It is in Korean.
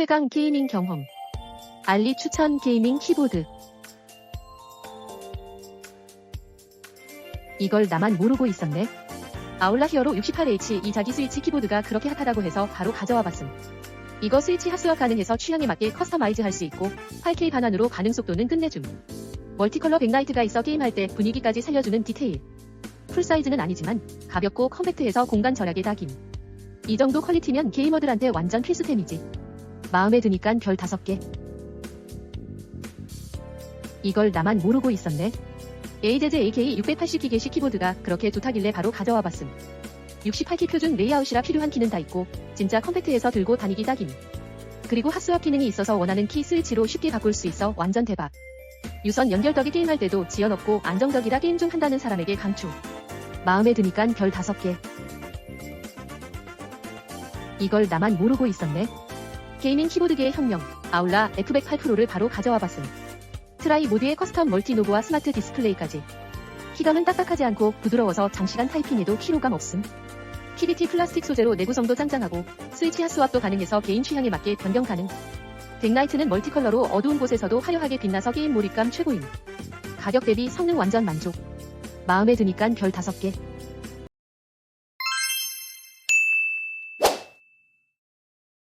최강 게이밍 경험. 알리 추천 게이밍 키보드. 이걸 나만 모르고 있었네. 아울라 히어로 68H 이 자기 스위치 키보드가 그렇게 핫하다고 해서 바로 가져와 봤음. 이거 스위치 핫스와 가능해서 취향에 맞게 커스터마이즈 할 수 있고 8K 반환으로 반응 속도는 끝내줌. 멀티컬러 백라이트가 있어 게임할 때 분위기까지 살려주는 디테일. 풀사이즈는 아니지만 가볍고 컴팩트해서 공간 절약에 딱임. 이 정도 퀄리티면 게이머들한테 완전 필수템이지. 마음에 드니깐 별 5개. 이걸 나만 모르고 있었네. AZZ AK 680 기계식 키보드가 그렇게 좋다길래 바로 가져와 봤음. 68키 표준 레이아웃이라 필요한 키는 다 있고 진짜 컴팩트해서 들고 다니기 딱임. 그리고 핫스왑 기능이 있어서 원하는 키 스위치로 쉽게 바꿀 수 있어 완전 대박. 유선 연결덕이 게임할 때도 지연 없고 안정적이라 게임 중 한다는 사람에게 강추. 마음에 드니깐 별 5개. 이걸 나만 모르고 있었네. 게이밍 키보드계의 혁명, 아울라 F108 프로를 바로 가져와 봤음. 트라이 모드의 커스텀 멀티 노브와 스마트 디스플레이까지. 키감은 딱딱하지 않고 부드러워서 장시간 타이핑해도 피로감 없음. PBT 플라스틱 소재로 내구성도 짱짱하고 스위치 핫스왑도 가능해서 개인 취향에 맞게 변경 가능. 백라이트는 멀티컬러로 어두운 곳에서도 화려하게 빛나서 게임 몰입감 최고임. 가격 대비 성능 완전 만족. 마음에 드니깐 별 5개.